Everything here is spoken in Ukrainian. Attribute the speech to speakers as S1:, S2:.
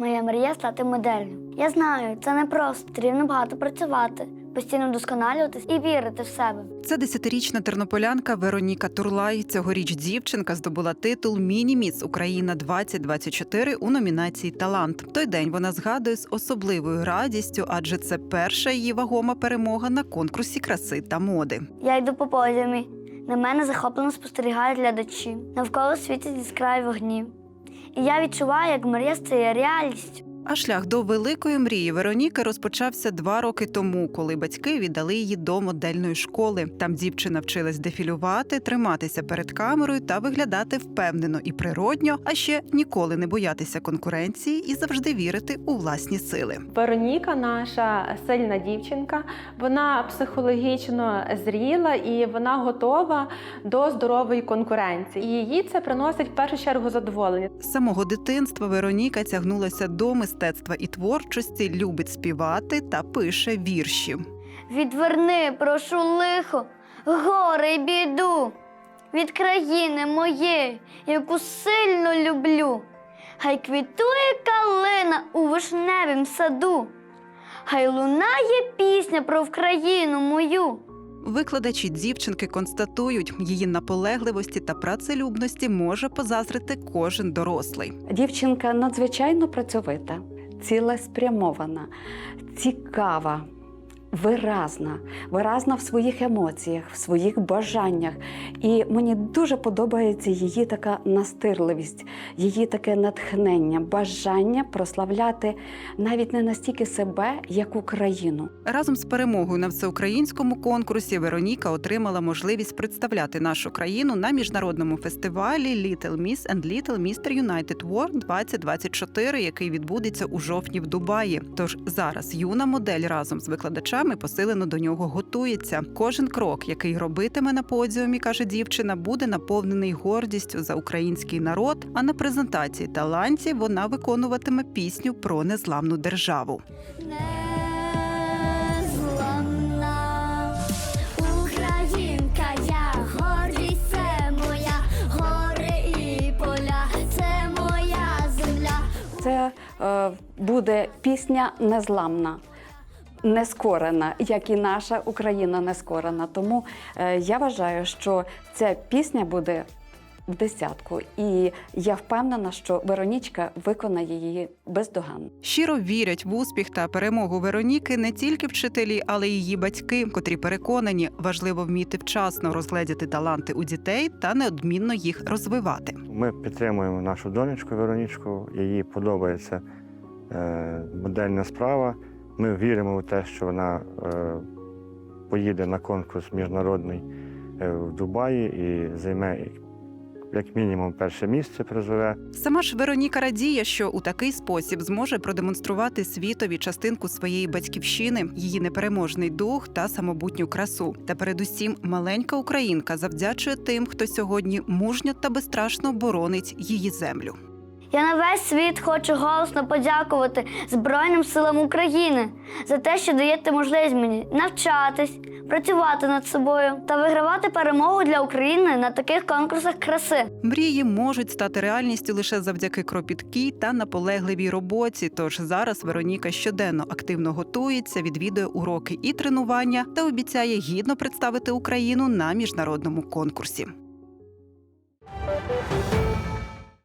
S1: Моя мрія стати моделлю. Я знаю, це не просто, потрібно багато працювати, постійно вдосконалюватись і вірити в себе.
S2: Це десятирічна тернополянка Вероніка Турлай. Цьогоріч дівчинка здобула титул Міні-Міс Україна 2024 у номінації Талант. Той день вона згадує з особливою радістю, адже це перша її вагома перемога на конкурсі краси та моди.
S1: Я йду по подіумі. На мене захоплено спостерігають глядачі. Навколо світять яскраві вогні. І я відчуваю, як мрія стає реальністю.
S2: А шлях до великої мрії Вероніки розпочався два роки тому, коли батьки віддали її до модельної школи. Там дівчина вчилась дефілювати, триматися перед камерою та виглядати впевнено і природньо, а ще ніколи не боятися конкуренції і завжди вірити у власні сили.
S3: Вероніка, наша сильна дівчинка, вона психологічно зріла і вона готова до здорової конкуренції. І її це приносить в першу чергу задоволення.
S2: З самого дитинства Вероніка тягнулася до мистецтва і творчості, любить співати та пише вірші.
S1: Відверни, прошу лихо, горе й біду від країни моєї, яку сильно люблю. Хай квітує калина у вишневім саду, хай лунає пісня про Вкраїну мою.
S2: Викладачі дівчинки констатують, її наполегливості та працелюбності може позазрити кожен дорослий.
S4: Дівчинка надзвичайно працьовита, цілеспрямована, цікава, виразна, виразна в своїх емоціях, в своїх бажаннях. І мені дуже подобається її така настирливість, її таке натхнення, бажання прославляти навіть не настільки себе, як Україну.
S2: Разом з перемогою на всеукраїнському конкурсі Вероніка отримала можливість представляти нашу країну на міжнародному фестивалі Little Miss and Little Mr. United World 2024, який відбудеться у жовтні в Дубаї. Тож зараз юна модель разом з викладачами посилено до нього готується. Кожен крок, який робитиме на подіумі, каже дівчина, буде наповнений гордістю за український народ. А на презентації талантів вона виконуватиме пісню про незламну державу.
S1: Незламна Українка, я це моя, гори і поля, це моя земля.
S4: Це буде пісня незламна. Нескорена, як і наша Україна нескорена. Тому е, я вважаю, що ця пісня буде в десятку, і я впевнена, що Веронічка виконає її бездоганно.
S2: Щиро вірять в успіх та перемогу Вероніки не тільки вчителі, але й її батьки, котрі переконані, важливо вміти вчасно розгледіти таланти у дітей та неодмінно їх розвивати.
S5: Ми підтримуємо нашу донечку Веронічку. Їй подобається е, модельна справа. Ми віримо в те, що вона е, поїде на конкурс міжнародний е, в Дубаї і займе як мінімум перше місце призове.
S2: Сама ж Вероніка радіє, що у такий спосіб зможе продемонструвати світові частинку своєї батьківщини, її непереможний дух та самобутню красу. Та передусім маленька українка завдячує тим, хто сьогодні мужньо та безстрашно боронить її землю.
S1: Я на весь світ хочу голосно подякувати Збройним силам України за те, що даєте можливість мені навчатись, працювати над собою та вигравати перемогу для України на таких конкурсах краси.
S2: Мрії можуть стати реальністю лише завдяки кропіткій та наполегливій роботі. Тож зараз Вероніка щоденно активно готується, відвідує уроки і тренування та обіцяє гідно представити Україну на міжнародному конкурсі.